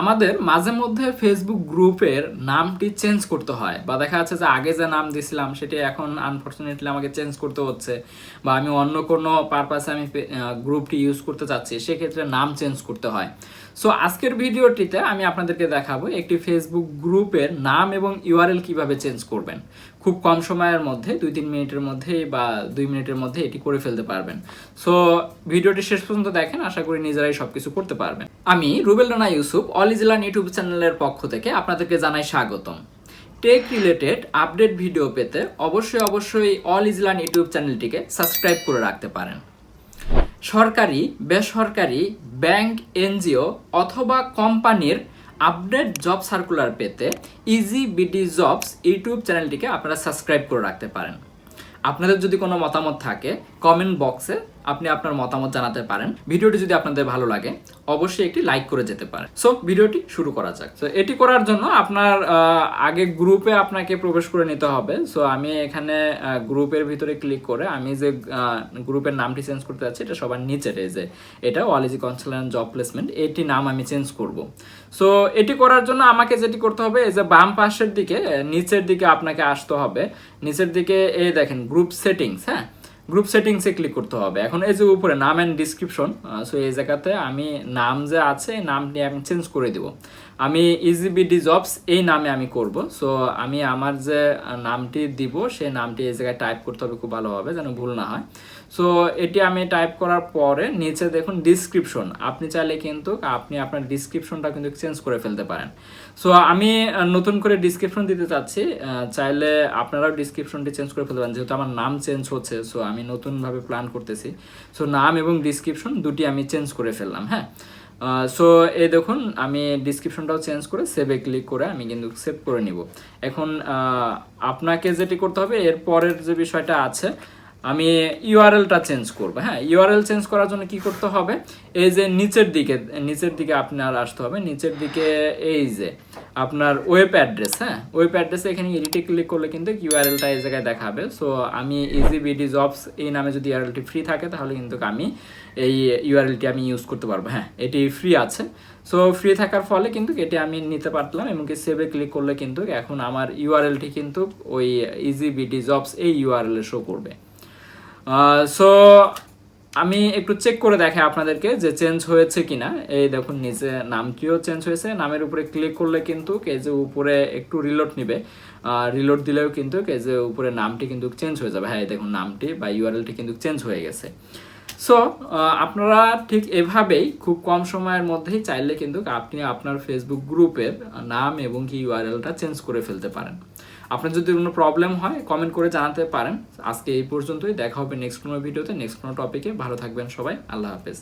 আমাদের মাঝে মধ্যে ফেসবুক গ্রুপের নামটি চেঞ্জ করতে হয় বা দেখা যাচ্ছে যে আগে যে নাম দিছিলাম সেটি এখন আনফর্চুনেটলি আমাকে চেঞ্জ করতে হচ্ছে বা আমি অন্য কোনো পারপাসে আমি গ্রুপটি ইউজ করতে চাচ্ছি, সেক্ষেত্রে নাম চেঞ্জ করতে হয়। সো আজকের ভিডিওটিতে আমি আপনাদেরকে দেখাবো একটি ফেসবুক গ্রুপের নাম এবং ইউআরএল কীভাবে চেঞ্জ করবেন। খুব কম সময়ের মধ্যে, দুই তিন মিনিটের মধ্যে বা দুই মিনিটের মধ্যে এটি করে ফেলতে পারবেন। সো ভিডিওটি শেষ পর্যন্ত দেখেন, আশা করি নিজেরাই সবকিছু করতে পারবেন। আমি রুবেল রানা ইউসুফ অলিজিলান ইউটিউব চ্যানেলের পক্ষ থেকে আপনাদেরকে জানাই স্বাগতম। টেক রিলেটেড আপডেট ভিডিও পেতে অবশ্যই অবশ্যই অল ইজলান ইউটিউব চ্যানেলটিকে সাবস্ক্রাইব করে রাখতে পারেন। সরকারি, বেসরকারি, ব্যাংক, এনজিও অথবা কোম্পানির আপডেট জব সার্কুলার পেতে ইজি বিডি জবস ইউটিউব চ্যানেলটিকে আপনারা সাবস্ক্রাইব করে রাখতে পারেন। আপনাদের যদি কোনো মতামত থাকে কমেন্ট বক্সে আপনি আপনার মতামত জানাতে পারেন। ভিডিওটি যদি আপনাদের ভালো লাগে, অবশ্যই একটি লাইক করে যেতে পারেন। সো ভিডিওটি শুরু করা যাক। সো এটি করার জন্য আপনার আগে গ্রুপে আপনাকে প্রবেশ করে নিতে হবে। সো আমি এখানে গ্রুপের ভিতরে ক্লিক করে আমি যে গ্রুপের নামটি চেঞ্জ করতে যাচ্ছি, এটা সবার এই যে এটা ওয়ালিজি কনসালটেন্ট জব প্লেসমেন্ট এটি নাম আমি চেঞ্জ করব। সো এটি করার জন্য আমাকে যেটি করতে হবে, এই যে বাম পাশের দিকে, নিচের দিকে আপনাকে আসতে হবে। নিচের দিকে এ দেখেন গ্রুপ সেটিংস হ্যাঁ? গ্রুপ সেটিংসে ক্লিক করতে হবে। এখন এই যে উপরে নাম অ্যান্ড ডিসক্রিপশন সো এই জায়গাতে আমি নাম যে আছে, এই নামটি আমি চেঞ্জ করে দিব। আমি ইজিবিডি জবস এই নামে আমি করব। সো আমি আমার যে নামটি দিব, সেই নামটি এই জায়গায় টাইপ করতে হবে, খুব ভালোভাবে যেন ভুল না হয়। সো এটি আমি টাইপ করার পরে নিচে দেখুন ডিসক্রিপশন আপনি চাইলে কিন্তু আপনি আপনার ডিসক্রিপশনটা কিন্তু চেঞ্জ করে ফেলতে পারেন। সো আমি নতুন করে ডিসক্রিপশন দিতে চাচ্ছি চাইলে আপনারাও ডিসক্রিপশনটি চেঞ্জ করে ফেলতে পারেন, যেহেতু আমার নাম চেঞ্জ হচ্ছে। সো আমি নতুনভাবে প্ল্যান করতেছি। সো নাম এবং ডিসক্রিপশন দুটি আমি চেঞ্জ করে ফেললাম হ্যাঁ? সো এই দেখুন, আমি ডিসক্রিপশনটাও চেঞ্জ করে সেভে ক্লিক করে আমি কিন্তু সেভ করে নিব। এখন আপনাকে যেটি করতে হবে, এর পরের যে বিষয়টা আছে, আমি ইউআরএলটা চেঞ্জ করব হ্যাঁ? ইউআরএল চেঞ্জ করার জন্য কি করতে হবে? এই যে নিচের দিকে নিচের দিকে আপনার আসতে হবে। নিচের দিকে এই যে আপনার ওয়েব অ্যাড্রেস হ্যাঁ? ওয়েব অ্যাড্রেসে এখানে এডিটে ক্লিক করলে কিন্তু কিউআরএলটা এই জায়গায় দেখাবে। সো আমি ইজি বিডি জবস এই নামে যদি ইউআরএলটি ফ্রি থাকে, তাহলে কিন্তু আমি এই ইউআরএলটি আমি ইউজ করতে পারব। হ্যাঁ এটি ফ্রি আছে। সো ফ্রি থাকার ফলে কিন্তু এটি আমি নিতে পারলাম এবং কি সেভে ক্লিক করলে কিন্তু এখন আমার ইউআরএলটি কিন্তু ওই ইজি বিডি জবস এই ইউআরএল শো করবে। সো আমি একটু চেক করে দেখাই আপনাদেরকে যে চেঞ্জ হয়েছে কিনা। এই দেখুন, নিচে নামটিও চেঞ্জ হয়েছে। নামের উপরে ক্লিক করলে কিন্তু এই যে উপরে একটু রিলোড নিবে। রিলোড দিলেও কিন্তু এই যে উপরে নামটি কিন্তু চেঞ্জ হয়ে যাবে। হ্যাঁ দেখুন, নামটি বা ইউআরএলটি কিন্তু চেঞ্জ হয়ে গেছে। সো আপনারা ঠিক এভাবেই খুব কম সময়ের মধ্যেই চাইলে কিন্তু আপনি আপনার ফেসবুক গ্রুপের নাম এবং কি ইউআরএলটা চেঞ্জ করে ফেলতে পারেন। আপনার যদি কোনো প্রবলেম হয় কমেন্ট করে জানাতে পারেন। আজকে এই পর্যন্তই, দেখা হবে নেক্সট কোনো ভিডিওতে নেক্সট কোনো টপিকে ভালো থাকবেন সবাই, আল্লাহ হাফেজ।